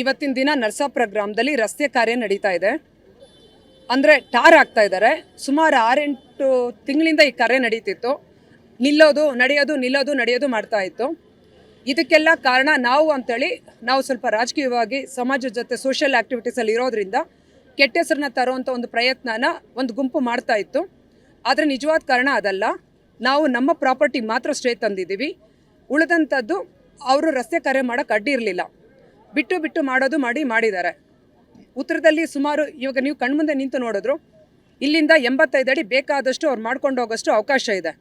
ಇವತ್ತಿನ ದಿನ ನರಸಾಪುರ ಗ್ರಾಮದಲ್ಲಿ ರಸ್ತೆ ಕಾರ್ಯ ನಡೀತಾ ಇದೆ. ಅಂದರೆ ಟಾರ್ ಆಗ್ತಾ ಇದ್ದಾರೆ ಸುಮಾರು ಆರೆಂಟು ತಿಂಗಳಿಂದ ಈ ಕಾರ್ಯ ನಡೀತಿತ್ತು. ನಿಲ್ಲೋದು, ನಡೆಯೋದು ನಿಲ್ಲೋದು, ನಡೆಯೋದು ಮಾಡ್ತಾ ಇತ್ತು. ಇದಕ್ಕೆಲ್ಲ ಕಾರಣ ನಾವು ಅಂತೇಳಿ ನಾವು ಸ್ವಲ್ಪ ರಾಜಕೀಯವಾಗಿ ಸಮಾಜದ ಜೊತೆ ಸೋಷಿಯಲ್ ಆ್ಯಕ್ಟಿವಿಟೀಸಲ್ಲಿ ಇರೋದ್ರಿಂದ ಕೆಟ್ಟ ಹೆಸರನ್ನ ತರುವಂಥ ಒಂದು ಪ್ರಯತ್ನನ ಒಂದು ಗುಂಪು ಮಾಡ್ತಾ ಇತ್ತು. ಆದರೆ ನಿಜವಾದ ಕಾರಣ ಅದಲ್ಲ. ನಾವು ನಮ್ಮ ಪ್ರಾಪರ್ಟಿ ಮಾತ್ರ ಸ್ಟೇ ತಂದಿದ್ದೀವಿ. ಉಳಿದಂಥದ್ದು ಅವರು ರಸ್ತೆ ಕಾರ್ಯ ಮಾಡೋಕ್ಕೆ ಅಡ್ಡಿ ಇರಲಿಲ್ಲ. ಬಿಟ್ಟು ಬಿಟ್ಟು ಮಾಡೋದು ಮಾಡಿ ಮಾಡಿದ್ದಾರೆ. ಉತ್ತರದಲ್ಲಿ ಸುಮಾರು ಇವಾಗ ನೀವು ಕಣ್ಮುಂದೆ ನಿಂತು ನೋಡಿದ್ರು, ಇಲ್ಲಿಂದ ಎಂಬತ್ತೈದು ಅಡಿ ಬೇಕಾದಷ್ಟು ಅವ್ರು ಮಾಡ್ಕೊಂಡು ಹೋಗೋಷ್ಟು ಅವಕಾಶ ಇದೆ.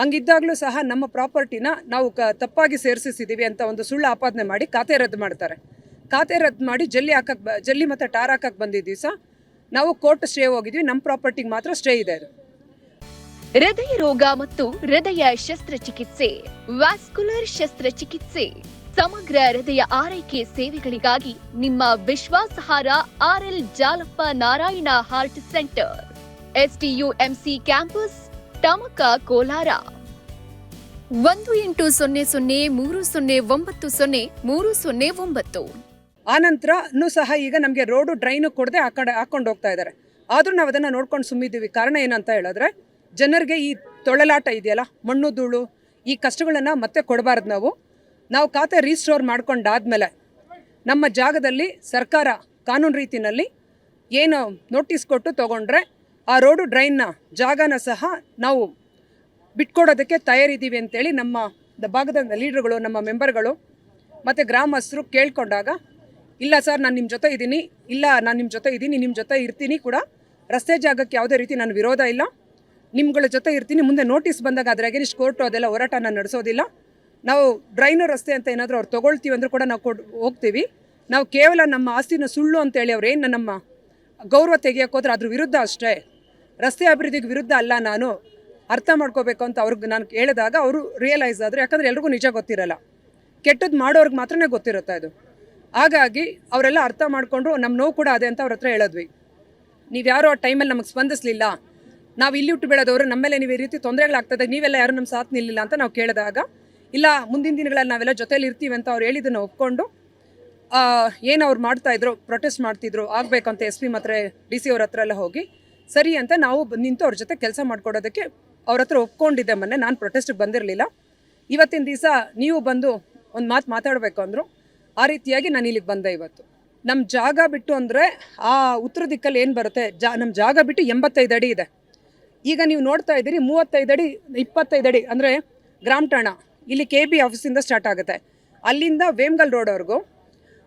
ಹಂಗಿದ್ದಾಗಲೂ ಸಹ ನಮ್ಮ ಪ್ರಾಪರ್ಟಿನ ನಾವು ಕ ತಪ್ಪಾಗಿ ಸೇರಿಸಿದ್ದೀವಿ ಅಂತ ಒಂದು ಸುಳ್ಳು ಆಪಾದನೆ ಮಾಡಿ ಖಾತೆ ರದ್ದು ಮಾಡ್ತಾರೆ. ಖಾತೆ ರದ್ದು ಮಾಡಿ ಜಲ್ಲಿ ಹಾಕಕ್ಕೆ ಜಲ್ಲಿ ಮತ್ತು ಟಾರ್ ಹಾಕಕ್ಕೆ ಬಂದಿದ್ದೀವಿ ದಿವಸ ನಾವು ಕೋರ್ಟ್ ಸ್ಟೇ ಹೋಗಿದ್ವಿ, ನಮ್ಮ ಪ್ರಾಪರ್ಟಿಗೆ ಮಾತ್ರ ಸ್ಟೇ ಇದೆ ಅದು. ಹೃದಯ ರೋಗ ಮತ್ತು ಹೃದಯ ಶಸ್ತ್ರಚಿಕಿತ್ಸೆ, ವ್ಯಾಸ್ಕುಲರ್ ಶಸ್ತ್ರಚಿಕಿತ್ಸೆ. ಸಮಗ್ರ ಹೃದಯ ಆರೈಕೆ ಸೇವೆಗಳಿಗಾಗಿ ನಿಮ್ಮ ವಿಶ್ವಾಸಾರ್ಹ RL Jalappa Narayana heart centre. STUMC campus, Tamaka Kolar. ಒಂದು ಎಂಟು ಸೊನ್ನೆ ಸೊನ್ನೆ ಮೂರು ಸೊನ್ನೆ ಒಂಬತ್ತು ಸೊನ್ನೆ ಮೂರು ಸೊನ್ನೆ ಒಂಬತ್ತು. ಆನಂತರನೂ ಸಹ ಈಗ ನಮಗೆ ರೋಡು ಡ್ರೈನು ಕೊಡದೆ ಆ ಕಡೆ ಹಾಕೊಂಡು ಹೋಗ್ತಾ ಇದ್ದಾರೆ ಆದರೂ ನಾವು ಅದನ್ನು ನೋಡ್ಕೊಂಡು ಸುಮ್ಮಿದ್ದೀವಿ. ಕಾರಣ ಏನಂತ ಹೇಳಿದ್ರೆ, ಜನರಿಗೆ ಈ ತೊಳಲಾಟ ಇದೆಯಲ್ಲ, ಮಣ್ಣು ಧೂಳು, ಈ ಕಷ್ಟಗಳನ್ನು ಮತ್ತೆ ಕೊಡಬಾರ್ದು ನಾವು. ನಾವು ಖಾತೆ ರೀಸ್ಟೋರ್ ಮಾಡ್ಕೊಂಡಾದ್ಮೇಲೆ ನಮ್ಮ ಜಾಗದಲ್ಲಿ ಸರ್ಕಾರ ಕಾನೂನು ರೀತಿಯಲ್ಲಿ ಏನು ನೋಟಿಸ್ ಕೊಟ್ಟು ತೊಗೊಂಡ್ರೆ ಆ ರೋಡು ಡ್ರೈನ್ನ ಜಾಗನ ಸಹ ನಾವು ಬಿಟ್ಕೊಡೋದಕ್ಕೆ ತಯಾರಿದ್ದೀವಿ ಅಂತೇಳಿ ನಮ್ಮ ಭಾಗದ ಲೀಡ್ರುಗಳು ನಮ್ಮ ಮೆಂಬರ್ಗಳು ಮತ್ತು ಗ್ರಾಮಸ್ಥರು ಕೇಳಿಕೊಂಡಾಗ, ಇಲ್ಲ ಸರ್ ನಾನು ನಿಮ್ಮ ಜೊತೆ ಇದ್ದೀನಿ, ಇಲ್ಲ ನಾನು ನಿಮ್ಮ ಜೊತೆ ಇದ್ದೀನಿ ನಿಮ್ಮ ಜೊತೆ ಇರ್ತೀನಿ ಕೂಡ ರಸ್ತೆ ಜಾಗಕ್ಕೆ ಯಾವುದೇ ರೀತಿ ನಾನು ವಿರೋಧ ಇಲ್ಲ. ನಿಮ್ಗಳ ಜೊತೆ ಇರ್ತೀನಿ, ಮುಂದೆ ನೋಟಿಸ್ ಬಂದಾಗ ಅದ್ರ ಅಗೇನಿಸ್ಟ್ ಕೋರ್ಟು ಅದೆಲ್ಲ ನಾನು ನಡೆಸೋದಿಲ್ಲ. ನಾವು ಡ್ರೈನ ರಸ್ತೆ ಅಂತ ಏನಾದರೂ ಅವ್ರು ತೊಗೊಳ್ತೀವಿ ಅಂದರೂ ಕೂಡ ನಾವು ಕೊಡ್, ಹೋಗ್ತೀವಿ. ನಾವು ಕೇವಲ ನಮ್ಮ ಆಸ್ತಿನ ಸುಳ್ಳು ಅಂತೇಳಿ ಅವ್ರು ಏನು ನಮ್ಮ ಗೌರವ ತೆಗಿಯೋಕೆ ಹೋದ್ರೆ ಅದ್ರ ವಿರುದ್ಧ ಅಷ್ಟೇ. ರಸ್ತೆ ಅಭಿವೃದ್ಧಿಗೆ ವಿರುದ್ಧ ಅಲ್ಲ ನಾನು. ಅರ್ಥ ಮಾಡ್ಕೋಬೇಕು ಅಂತ ಅವ್ರಿಗೆ ನಾನು ಹೇಳಿದಾಗ ಅವರು ರಿಯಲೈಸ್ ಆದರು ಯಾಕಂದರೆ ಎಲ್ರಿಗೂ ನಿಜ ಗೊತ್ತಿರಲ್ಲ. ಕೆಟ್ಟದ್ದು ಮಾಡೋರ್ಗೆ ಮಾತ್ರನೇ ಗೊತ್ತಿರುತ್ತೆ ಅದು. ಹಾಗಾಗಿ ಅವರೆಲ್ಲ ಅರ್ಥ ಮಾಡಿಕೊಂಡ್ರು ನಮ್ಮ ನೋವು ಕೂಡ ಅದೇ ಅಂತ ಅವ್ರ ಹತ್ರ ಹೇಳಿದ್ವಿ. ನೀವು ಯಾರೋ ಆ ಟೈಮಲ್ಲಿ ನಮಗೆ ಸ್ಪಂದಿಸಲಿಲ್ಲ. ನಾವು ಇಲ್ಲಿ ಹುಟ್ಟು ಬೆಳೆದವರು ನಮ್ಮ ಮೇಲೆ ನೀವು ಈ ರೀತಿ ತೊಂದರೆಗಳಾಗ್ತದೆ ನೀವೆಲ್ಲ ಯಾರು ನಮ್ಮ ಸಾಥ್ ನಿಲ್ಲಿಲ್ಲ ಅಂತ ನಾವು ಕೇಳಿದಾಗ ಇಲ್ಲ, ಮುಂದಿನ ದಿನಗಳಲ್ಲಿ ನಾವೆಲ್ಲ ಜೊತೆಲಿ ಇರ್ತೀವಿ ಅಂತ ಅವ್ರು ಹೇಳಿದ್ದನ್ನು ಒಪ್ಕೊಂಡು ಏನು ಅವ್ರು ಮಾಡ್ತಾಯಿದ್ರು ಪ್ರೊಟೆಸ್ಟ್ ಮಾಡ್ತಿದ್ರು ಅಂತ ಎಸ್ ಪಿ ಮತ್ತು ಡಿ ಸಿ ಅವ್ರ ಹತ್ರ ಎಲ್ಲ ಹೋಗಿ, ಸರಿ ಅಂತ ನಾವು ನಿಂತು ಅವ್ರ ಜೊತೆ ಕೆಲಸ ಮಾಡ್ಕೊಡೋದಕ್ಕೆ ಅವ್ರ ಹತ್ರ ಒಪ್ಕೊಂಡಿದ್ದೆ ಮೊನ್ನೆ, ನಾನು ಪ್ರೊಟೆಸ್ಟಿಗೆ ಬಂದಿರಲಿಲ್ಲ. ಇವತ್ತಿನ ದಿವಸ ನೀವು ಬಂದು ಒಂದು ಮಾತು ಮಾತಾಡಬೇಕು ಅಂದರು, ಆ ರೀತಿಯಾಗಿ ನಾನು ಇಲ್ಲಿಗೆ ಬಂದೆ ಇವತ್ತು. ನಮ್ಮ ಜಾಗ ಬಿಟ್ಟು ಅಂದರೆ ಆ ಉತ್ತರ ದಿಕ್ಕಲ್ಲಿ ಏನು ಬರುತ್ತೆ, ಜಾ ನಮ್ಮ ಜಾಗ ಬಿಟ್ಟು ಎಂಬತ್ತೈದು ಅಡಿ ಇದೆ. ಈಗ ನೀವು ನೋಡ್ತಾ ಇದ್ದೀರಿ, ಮೂವತ್ತೈದು ಅಡಿ, ಇಪ್ಪತ್ತೈದು ಅಡಿ, ಅಂದರೆ ಗ್ರಾಮ ಠಾಣ ಇಲ್ಲಿ ಕೆ ಬಿ ಆಫೀಸಿಂದ ಸ್ಟಾರ್ಟ್ ಆಗುತ್ತೆ. ಅಲ್ಲಿಂದ ವೇಮ್ಗಲ್ ರೋಡ್ವರೆಗೂ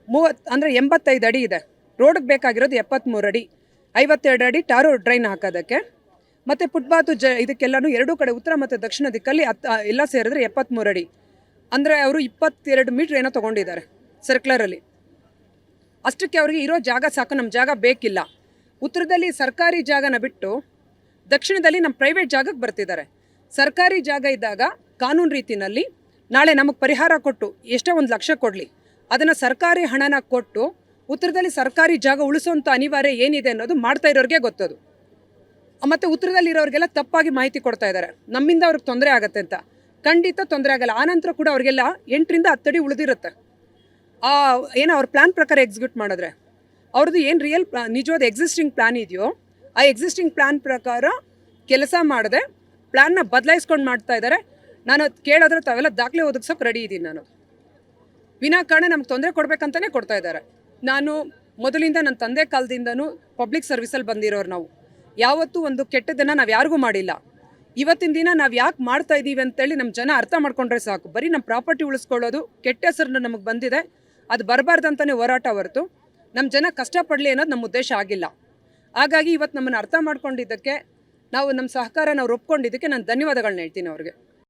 ಮೂವತ್ತು ಅಂದರೆ ಎಂಬತ್ತೈದು ಅಡಿ ಇದೆ. ರೋಡಿಗೆ ಬೇಕಾಗಿರೋದು ಎಪ್ಪತ್ತ್ಮೂರು ಅಡಿ. ಐವತ್ತೆರಡು ಅಡಿ ಟಾರು ಡ್ರೈನ್ ಹಾಕೋದಕ್ಕೆ. ಮತ್ತು ಫುಟ್ಪಾತು ಜ, ಇದಕ್ಕೆಲ್ಲನೂ ಎರಡೂ ಕಡೆ ಉತ್ತರ ಮತ್ತು ದಕ್ಷಿಣ ದಿಕ್ಕಲ್ಲಿ ಹತ್ತು ಎಲ್ಲ ಸೇರಿದ್ರೆ ಎಪ್ಪತ್ತ್ಮೂರು ಅಡಿ. ಅಂದರೆ ಅವರು ಇಪ್ಪತ್ತೆರಡು ಮೀಟ್ರ್ ಏನೋ ತೊಗೊಂಡಿದ್ದಾರೆ ಸರ್ಕ್ಲರಲ್ಲಿ ಅಷ್ಟಕ್ಕೆ ಅವರಿಗೆ ಇರೋ ಜಾಗ ಸಾಕು ನಮ್ಮ ಜಾಗ ಬೇಕಿಲ್ಲ. ಉತ್ತರದಲ್ಲಿ ಸರ್ಕಾರಿ ಜಾಗನ ಬಿಟ್ಟು ದಕ್ಷಿಣದಲ್ಲಿ ನಮ್ಮ ಪ್ರೈವೇಟ್ ಜಾಗಕ್ಕೆ ಬರ್ತಿದ್ದಾರೆ. ಸರ್ಕಾರಿ ಜಾಗ ಇದ್ದಾಗ ಕಾನೂನು ರೀತಿನಲ್ಲಿ ನಾಳೆ ನಮಗೆ ಪರಿಹಾರ ಕೊಟ್ಟು ಎಷ್ಟೋ ಒಂದು ಲಕ್ಷ ಕೊಡಲಿ. ಅದನ್ನು ಸರ್ಕಾರಿ ಹಣನ ಕೊಟ್ಟು ಉತ್ತರದಲ್ಲಿ ಸರ್ಕಾರಿ ಜಾಗ ಉಳಿಸೋಂಥ ಅನಿವಾರ್ಯ ಏನಿದೆ ಅನ್ನೋದು ಮಾಡ್ತಾ ಇರೋರಿಗೆ ಗೊತ್ತದು. ಮತ್ತು ಉತ್ತರದಲ್ಲಿರೋರಿಗೆಲ್ಲ ತಪ್ಪಾಗಿ ಮಾಹಿತಿ ಕೊಡ್ತಾ ಇದ್ದಾರೆ ನಮ್ಮಿಂದ ಅವ್ರಿಗೆ ತೊಂದರೆ ಆಗುತ್ತೆ ಅಂತ. ಖಂಡಿತ ತೊಂದರೆ ಆಗಲ್ಲ. ಆನಂತರ ಕೂಡ ಅವರಿಗೆಲ್ಲ ಎಂಟರಿಂದ ಹತ್ತಡಿ ಉಳಿದಿರುತ್ತೆ. ಆ, ಏನೋ ಅವ್ರ ಪ್ಲ್ಯಾನ್ ಪ್ರಕಾರ ಎಕ್ಸಿಕ್ಯೂಟ್ ಮಾಡಿದ್ರೆ. ಅವ್ರದ್ದು ಏನು ರಿಯಲ್ ನಿಜವಾದ ಎಕ್ಸಿಸ್ಟಿಂಗ್ ಪ್ಲ್ಯಾನ್ ಇದೆಯೋ, ಆ ಎಕ್ಸಿಸ್ಟಿಂಗ್ ಪ್ಲ್ಯಾನ್ ಪ್ರಕಾರ ಕೆಲಸ ಮಾಡದೆ ಪ್ಲ್ಯಾನ್ನ ಬದಲಾಯಿಸ್ಕೊಂಡು ಮಾಡ್ತಾ ಇದ್ದಾರೆ ನಾನು ಕೇಳೋದ್ರೆ ತಾವೆಲ್ಲ ದಾಖಲೆ ಒದಗಿಸೋಕೆ ರೆಡಿ ಇದ್ದೀನಿ ನಾನು. ವಿನಾಕಾರಣ ನಮ್ಗೆ ತೊಂದರೆ ಕೊಡಬೇಕಂತಲೇ ಕೊಡ್ತಾ ಇದ್ದಾರೆ. ನಾನು ಮೊದಲಿಂದ ನನ್ನ ತಂದೆ ಕಾಲದಿಂದನೂ ಪಬ್ಲಿಕ್ ಸರ್ವಿಸಲ್ಲಿ ಬಂದಿರೋರು ನಾವು. ಯಾವತ್ತೂ ಒಂದು ಕೆಟ್ಟದನ್ನು ನಾವು ಯಾರಿಗೂ ಮಾಡಿಲ್ಲ. ಇವತ್ತಿನ ದಿನ ನಾವು ಯಾಕೆ ಮಾಡ್ತಾ ಇದ್ದೀವಿ ಅಂತೇಳಿ ನಮ್ಮ ಜನ ಅರ್ಥ ಮಾಡ್ಕೊಂಡ್ರೆ ಸಾಕು. ಬರೀ ನಮ್ಮ ಪ್ರಾಪರ್ಟಿ ಉಳಿಸ್ಕೊಳ್ಳೋದು ಕೆಟ್ಟ ಹೆಸರನ್ನ ನಮಗೆ ಬಂದಿದೆ. ಅದು ಬರಬಾರ್ದಂತಲೇ ಹೋರಾಟ ಹೊರತು. ನಮ್ಮ ಜನ ಕಷ್ಟಪಡಲಿ ಅನ್ನೋದು ನಮ್ಮ ಉದ್ದೇಶ ಆಗಿಲ್ಲ. ಹಾಗಾಗಿ ಇವತ್ತು ನಮ್ಮನ್ನು ಅರ್ಥ ಮಾಡ್ಕೊಂಡಿದ್ದಕ್ಕೆ ನಾವು ನಮ್ಮ ಸಹಕಾರ ನಾವು ಒಪ್ಕೊಂಡಿದ್ದಕ್ಕೆ ನಾನು ಧನ್ಯವಾದಗಳನ್ನ ಹೇಳ್ತೀನಿ ಅವ್ರಿಗೆ.